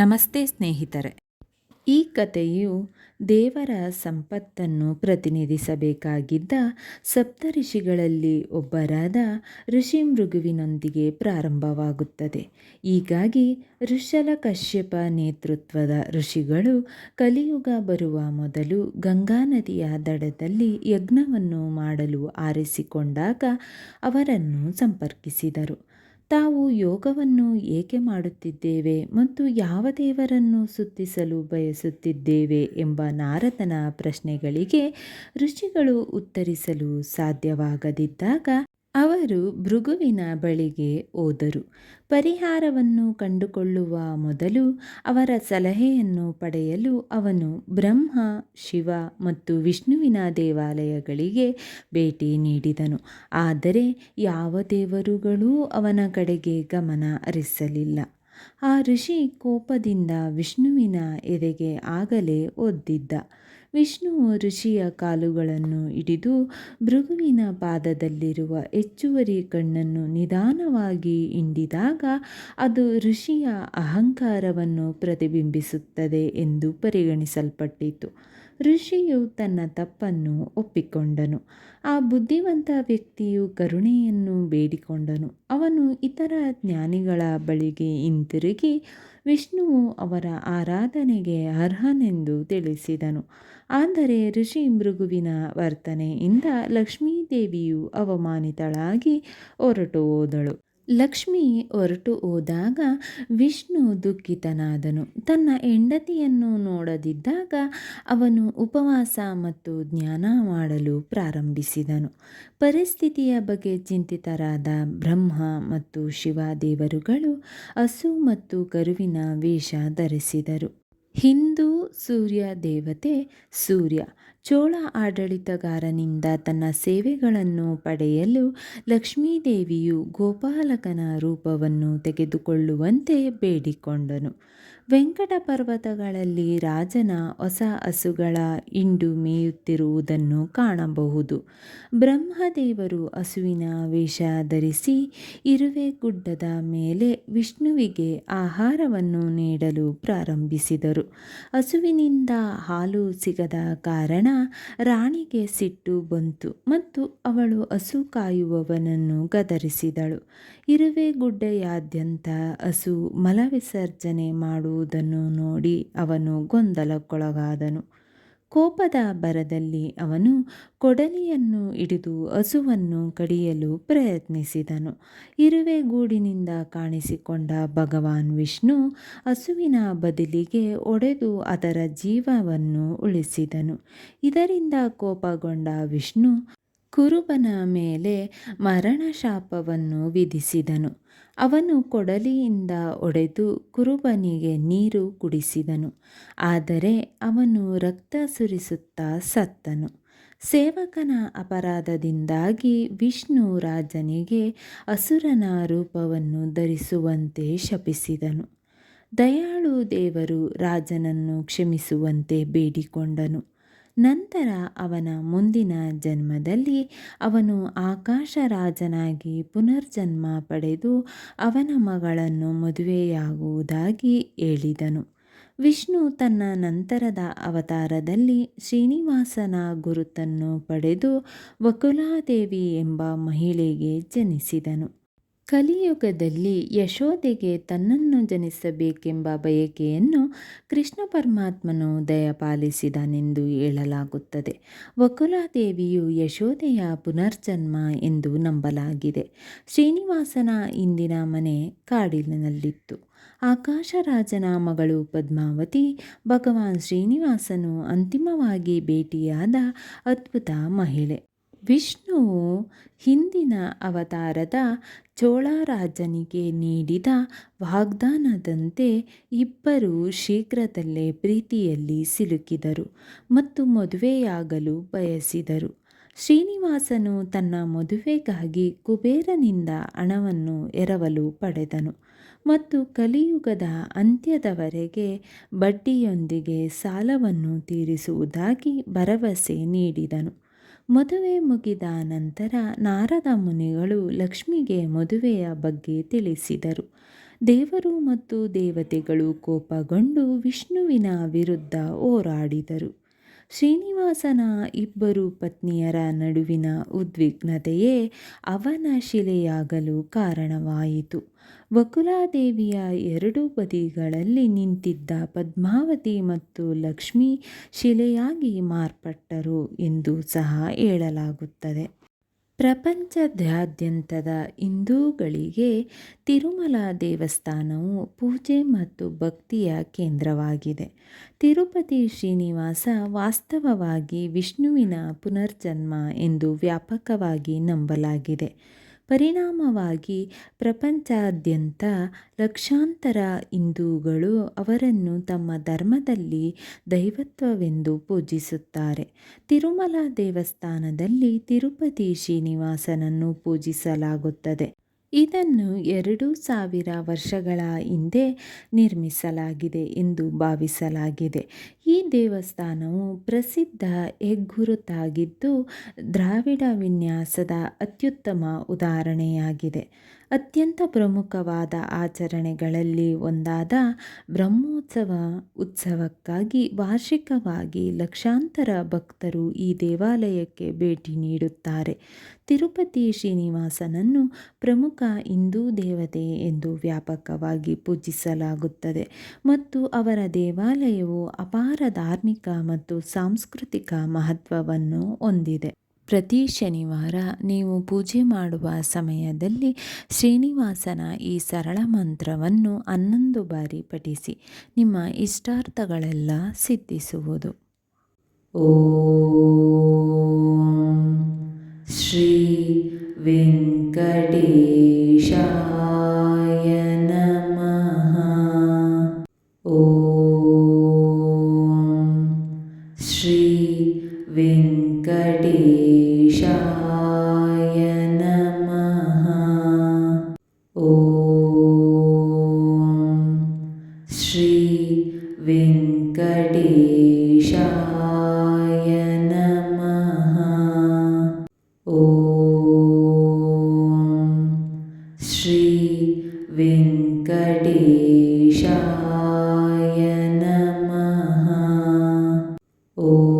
ನಮಸ್ತೆ ಸ್ನೇಹಿತರೆ. ಈ ಕಥೆಯು ದೇವರ ಸಂಪತ್ತನ್ನು ಪ್ರತಿನಿಧಿಸಬೇಕಾಗಿದ್ದ ಸಪ್ತಋಷಿಗಳಲ್ಲಿ ಒಬ್ಬರಾದ ಋಷಿ ಮೃಗುವಿನೊಂದಿಗೆ ಪ್ರಾರಂಭವಾಗುತ್ತದೆ. ಹೀಗಾಗಿ ಋಷಲ ಕಶ್ಯಪ ನೇತೃತ್ವದ ಋಷಿಗಳು ಕಲಿಯುಗ ಬರುವ ಮೊದಲು ಗಂಗಾ ನದಿಯ ದಡದಲ್ಲಿ ಯಜ್ಞವನ್ನು ಮಾಡಲು ಆರಿಸಿಕೊಂಡಾಗ ಅವರನ್ನು ಸಂಪರ್ಕಿಸಿದರು. ತಾವು ಯೋಗವನ್ನು ಏಕೆ ಮಾಡುತ್ತಿದ್ದೇವೆ ಮತ್ತು ಯಾವ ದೇವರನ್ನು ಸುತ್ತಿಸಲು ಬಯಸುತ್ತಿದ್ದೇವೆ ಎಂಬ ನಾರದನ ಪ್ರಶ್ನೆಗಳಿಗೆ ಋಷಿಗಳು ಉತ್ತರಿಸಲು ಸಾಧ್ಯವಾಗದಿದ್ದಾಗ ಅವರು ಭೃಗುವಿನ ಬಳಿಗೆ ಹೋದರು. ಪರಿಹಾರವನ್ನು ಕಂಡುಕೊಳ್ಳುವ ಮೊದಲು ಅವರ ಸಲಹೆಯನ್ನು ಪಡೆಯಲು ಅವನು ಬ್ರಹ್ಮ, ಶಿವ ಮತ್ತು ವಿಷ್ಣುವಿನ ದೇವಾಲಯಗಳಿಗೆ ಭೇಟಿ ನೀಡಿದನು. ಆದರೆ ಯಾವ ದೇವರುಗಳೂ ಅವನ ಕಡೆಗೆ ಗಮನ ಹರಿಸಲಿಲ್ಲ. ಆ ಋಷಿ ಕೋಪದಿಂದ ವಿಷ್ಣುವಿನ ಎದೆಗೆ ಆಗಲೇ ಒದ್ದಿದ್ದ. ವಿಷ್ಣು ಋಷಿಯ ಕಾಲುಗಳನ್ನು ಹಿಡಿದು ಭೃಗುವಿನ ಪಾದದಲ್ಲಿರುವ ಹೆಚ್ಚುವರಿ ಕಣ್ಣನ್ನು ನಿಧಾನವಾಗಿ ಹಿಂಡಿದಾಗ ಅದು ಋಷಿಯ ಅಹಂಕಾರವನ್ನು ಪ್ರತಿಬಿಂಬಿಸುತ್ತದೆ ಎಂದು ಪರಿಗಣಿಸಲ್ಪಟ್ಟಿತು. ಋಷಿಯು ತನ್ನ ತಪ್ಪನ್ನು ಒಪ್ಪಿಕೊಂಡನು. ಆ ಬುದ್ಧಿವಂತ ವ್ಯಕ್ತಿಯು ಕರುಣೆಯನ್ನು ಬೇಡಿಕೊಂಡನು. ಅವನು ಇತರ ಜ್ಞಾನಿಗಳ ಬಳಿಗೆ ಹಿಂತಿರುಗಿ ವಿಷ್ಣುವು ಅವರ ಆರಾಧನೆಗೆ ಅರ್ಹನೆಂದು ತಿಳಿಸಿದನು. ಆದರೆ ಋಷಿ ಮೃಗುವಿನ ವರ್ತನೆಯಿಂದ ಲಕ್ಷ್ಮೀದೇವಿಯು ಅವಮಾನಿತಳಾಗಿ ಹೊರಟು ಹೋದಳು. ಲಕ್ಷ್ಮಿ ಹೊರಟು ಹೋದಾಗ ವಿಷ್ಣು ದುಃಖಿತನಾದನು. ತನ್ನ ಹೆಂಡತಿಯನ್ನು ನೋಡದಿದ್ದಾಗ ಅವನು ಉಪವಾಸ ಮತ್ತು ಜ್ಞಾನ ಮಾಡಲು ಪ್ರಾರಂಭಿಸಿದನು. ಪರಿಸ್ಥಿತಿಯ ಬಗ್ಗೆ ಚಿಂತಿತರಾದ ಬ್ರಹ್ಮ ಮತ್ತು ಶಿವ ದೇವರುಗಳು ಹಸು ಮತ್ತು ಕರುವಿನ ವೇಷ ಧರಿಸಿದರು. ಹಿಂದೂ ಸೂರ್ಯ ದೇವತೆ ಸೂರ್ಯ. ಚೋಳ ಆಡಳಿತಗಾರನಿಂದ ತನ್ನ ಸೇವೆಗಳನ್ನು ಪಡೆಯಲು ಲಕ್ಷ್ಮೀದೇವಿಯು ಗೋಪಾಲಕನ ರೂಪವನ್ನು ತೆಗೆದುಕೊಳ್ಳುವಂತೆ ಬೇಡಿಕೊಂಡನು. ವೆಂಕಟ ಪರ್ವತಗಳಲ್ಲಿ ರಾಜನ ಹೊಸ ಹಸುಗಳ ಇಂಡು ಮೇಯುತ್ತಿರುವುದನ್ನು ಕಾಣಬಹುದು. ಬ್ರಹ್ಮದೇವರು ಹಸುವಿನ ವೇಷ ಧರಿಸಿ ಇರುವೆ ಗುಡ್ಡದ ಮೇಲೆ ವಿಷ್ಣುವಿಗೆ ಆಹಾರವನ್ನು ನೀಡಲು ಪ್ರಾರಂಭಿಸಿದರು. ಹಸುವಿನಿಂದ ಹಾಲು ಸಿಗದ ಕಾರಣ ರಾಣಿಗೆ ಸಿಟ್ಟು ಬಂತು ಮತ್ತು ಅವಳು ಹಸು ಕಾಯುವವನನ್ನು ಗದರಿಸಿದಳು. ಇರುವೆ ಗುಡ್ಡೆಯಾದ್ಯಂತ ಹಸು ಮಲವಿಸರ್ಜನೆ ಮಾಡುವುದನ್ನು ನೋಡಿ ಅವನು ಗೊಂದಲಕ್ಕೊಳಗಾದನು. ಕೋಪದ ಬರದಲ್ಲಿ ಅವನು ಕೊಡಲಿಯನ್ನು ಹಿಡಿದು ಹಸುವನ್ನು ಕಡಿಯಲು ಪ್ರಯತ್ನಿಸಿದನು. ಇರುವೆ ಗೂಡಿನಿಂದ ಕಾಣಿಸಿಕೊಂಡ ಭಗವಾನ್ ವಿಷ್ಣು ಹಸುವಿನ ಬದಲಿಗೆ ಒಡೆದು ಅದರ ಜೀವವನ್ನು ಉಳಿಸಿದನು. ಇದರಿಂದ ಕೋಪಗೊಂಡ ವಿಷ್ಣು ಕುರುಬನ ಮೇಲೆ ಮರಣಶಾಪವನ್ನು ವಿಧಿಸಿದನು. ಅವನು ಕೊಡಲಿಯಿಂದ ಒಡೆದು ಕುರುಬನಿಗೆ ನೀರು ಕುಡಿಸಿದನು. ಆದರೆ ಅವನು ರಕ್ತ ಸುರಿಸುತ್ತಾ ಸತ್ತನು. ಸೇವಕನ ಅಪರಾಧದಿಂದಾಗಿ ವಿಷ್ಣು ರಾಜನಿಗೆ ಅಸುರನ ರೂಪವನ್ನು ಧರಿಸುವಂತೆ ಶಪಿಸಿದನು. ದಯಾಳು ದೇವರು ರಾಜನನ್ನು ಕ್ಷಮಿಸುವಂತೆ ಬೇಡಿಕೊಂಡನು. ನಂತರ ಅವನ ಮುಂದಿನ ಜನ್ಮದಲ್ಲಿ ಅವನು ಆಕಾಶ ರಾಜನಾಗಿ ಪುನರ್ಜನ್ಮ ಪಡೆದು ಅವನ ಮಗಳನ್ನು ಮದುವೆಯಾಗುವುದಾಗಿ ಹೇಳಿದನು. ವಿಷ್ಣು ತನ್ನ ನಂತರದ ಅವತಾರದಲ್ಲಿ ಶ್ರೀನಿವಾಸನ ಗುರುತನ್ನು ಪಡೆದು ವಕುಲಾದೇವಿ ಎಂಬ ಮಹಿಳೆಗೆ ಜನಿಸಿದನು. ಕಲಿಯುಗದಲ್ಲಿ ಯಶೋದೆಗೆ ತನ್ನನ್ನು ಜನಿಸಬೇಕೆಂಬ ಬಯಕೆಯನ್ನು ಕೃಷ್ಣ ಪರಮಾತ್ಮನು ದಯಪಾಲಿಸಿದನೆಂದು ಹೇಳಲಾಗುತ್ತದೆ. ವಕುಲಾದೇವಿಯು ಯಶೋದೆಯ ಪುನರ್ಜನ್ಮ ಎಂದು ನಂಬಲಾಗಿದೆ. ಶ್ರೀನಿವಾಸನ ಇಂದಿನ ಮನೆ ಕಾಡಿನಲ್ಲಿತ್ತು. ಆಕಾಶರಾಜನ ಮಗಳು ಪದ್ಮಾವತಿ, ಭಗವಾನ್ ಶ್ರೀನಿವಾಸನು ಅಂತಿಮವಾಗಿ ಭೇಟಿಯಾದ ಅದ್ಭುತ ಮಹಿಳೆ. ವಿಷ್ಣುವು ಹಿಂದಿನ ಅವತಾರದ ಚೋಳರಾಜನಿಗೆ ನೀಡಿದ ವಾಗ್ದಾನದಂತೆ ಇಬ್ಬರೂ ಶೀಘ್ರದಲ್ಲೇ ಪ್ರೀತಿಯಲ್ಲಿ ಸಿಲುಕಿದರು ಮತ್ತು ಮದುವೆಯಾಗಲು ಬಯಸಿದರು. ಶ್ರೀನಿವಾಸನು ತನ್ನ ಮದುವೆಗಾಗಿ ಕುಬೇರನಿಂದ ಹಣವನ್ನು ಎರವಲು ಪಡೆದನು ಮತ್ತು ಕಲಿಯುಗದ ಅಂತ್ಯದವರೆಗೆ ಬಡ್ಡಿಯೊಂದಿಗೆ ಸಾಲವನ್ನು ತೀರಿಸುವುದಾಗಿ ಭರವಸೆ ನೀಡಿದನು. ಮದುವೆ ಮುಗಿದ ನಂತರ ನಾರದ ಮುನಿಗಳು ಲಕ್ಷ್ಮಿಗೆ ಮದುವೆಯ ಬಗ್ಗೆ ತಿಳಿಸಿದರು. ದೇವರು ಮತ್ತು ದೇವತೆಗಳು ಕೋಪಗೊಂಡು ವಿಷ್ಣುವಿನ ವಿರುದ್ಧ ಹೋರಾಡಿದರು. ಶ್ರೀನಿವಾಸನ ಇಬ್ಬರು ಪತ್ನಿಯರ ನಡುವಿನ ಉದ್ವಿಗ್ನತೆಯೇ ಅವನ ಶಿಲೆಯಾಗಲು ಕಾರಣವಾಯಿತು. ವಕುಲಾದೇವಿಯ ಎರಡೂ ಬದಿಗಳಲ್ಲಿ ನಿಂತಿದ್ದ ಪದ್ಮಾವತಿ ಮತ್ತು ಲಕ್ಷ್ಮಿ ಶಿಲೆಯಾಗಿ ಮಾರ್ಪಟ್ಟರು ಎಂದು ಸಹ ಹೇಳಲಾಗುತ್ತದೆ. ಪ್ರಪಂಚದಾದ್ಯಂತದ ಹಿಂದೂಗಳಿಗೆ ತಿರುಮಲ ದೇವಸ್ಥಾನವು ಪೂಜೆ ಮತ್ತು ಭಕ್ತಿಯ ಕೇಂದ್ರವಾಗಿದೆ. ತಿರುಪತಿ ಶ್ರೀನಿವಾಸ ವಾಸ್ತವವಾಗಿ ವಿಷ್ಣುವಿನ ಪುನರ್ಜನ್ಮ ಎಂದು ವ್ಯಾಪಕವಾಗಿ ನಂಬಲಾಗಿದೆ. ಪರಿಣಾಮವಾಗಿ ಪ್ರಪಂಚಾದ್ಯಂತ ಲಕ್ಷಾಂತರ ಹಿಂದೂಗಳು ಅವರನ್ನು ತಮ್ಮ ಧರ್ಮದಲ್ಲಿ ದೈವತ್ವವೆಂದು ಪೂಜಿಸುತ್ತಾರೆ. ತಿರುಮಲ ದೇವಸ್ಥಾನದಲ್ಲಿ ತಿರುಪತಿ ಶ್ರೀನಿವಾಸನನ್ನು ಪೂಜಿಸಲಾಗುತ್ತದೆ. ಇದನ್ನು ಎರಡು ಸಾವಿರ ವರ್ಷಗಳ ಹಿಂದೆ ನಿರ್ಮಿಸಲಾಗಿದೆ ಎಂದು ಭಾವಿಸಲಾಗಿದೆ. ಈ ದೇವಸ್ಥಾನವು ಪ್ರಸಿದ್ಧ ಹೆಗ್ಗುರುತಾಗಿದ್ದು ದ್ರಾವಿಡ ವಿನ್ಯಾಸದ ಅತ್ಯುತ್ತಮ ಉದಾಹರಣೆಯಾಗಿದೆ. ಅತ್ಯಂತ ಪ್ರಮುಖವಾದ ಆಚರಣೆಗಳಲ್ಲಿ ಒಂದಾದ ಬ್ರಹ್ಮೋತ್ಸವ ಉತ್ಸವಕ್ಕಾಗಿ ವಾರ್ಷಿಕವಾಗಿ ಲಕ್ಷಾಂತರ ಭಕ್ತರು ಈ ದೇವಾಲಯಕ್ಕೆ ಭೇಟಿ ನೀಡುತ್ತಾರೆ. ತಿರುಪತಿ ಶ್ರೀನಿವಾಸನನ್ನು ಪ್ರಮುಖ ಹಿಂದೂ ದೇವತೆ ಎಂದು ವ್ಯಾಪಕವಾಗಿ ಪೂಜಿಸಲಾಗುತ್ತದೆ ಮತ್ತು ಅವರ ದೇವಾಲಯವು ಅಪಾರ ಧಾರ್ಮಿಕ ಮತ್ತು ಸಾಂಸ್ಕೃತಿಕ ಮಹತ್ವವನ್ನು ಹೊಂದಿದೆ. ಪ್ರತಿ ಶನಿವಾರ ನೀವು ಪೂಜೆ ಮಾಡುವ ಸಮಯದಲ್ಲಿ ಶ್ರೀನಿವಾಸನ ಈ ಸರಳ ಮಂತ್ರವನ್ನು ಹನ್ನೊಂದು ಬಾರಿ ಪಠಿಸಿ, ನಿಮ್ಮ ಇಷ್ಟಾರ್ಥಗಳೆಲ್ಲ ಸಿದ್ಧಿಸುವುದು. ಓಂ ಶ್ರೀ ವೆಂಕಟೇಶಾಯ वेङ्कटेशाय नमः। ॐ श्री वेङ्कटेशाय नमः। ॐ श्री वेङ्कटेशाय नमः। ॐ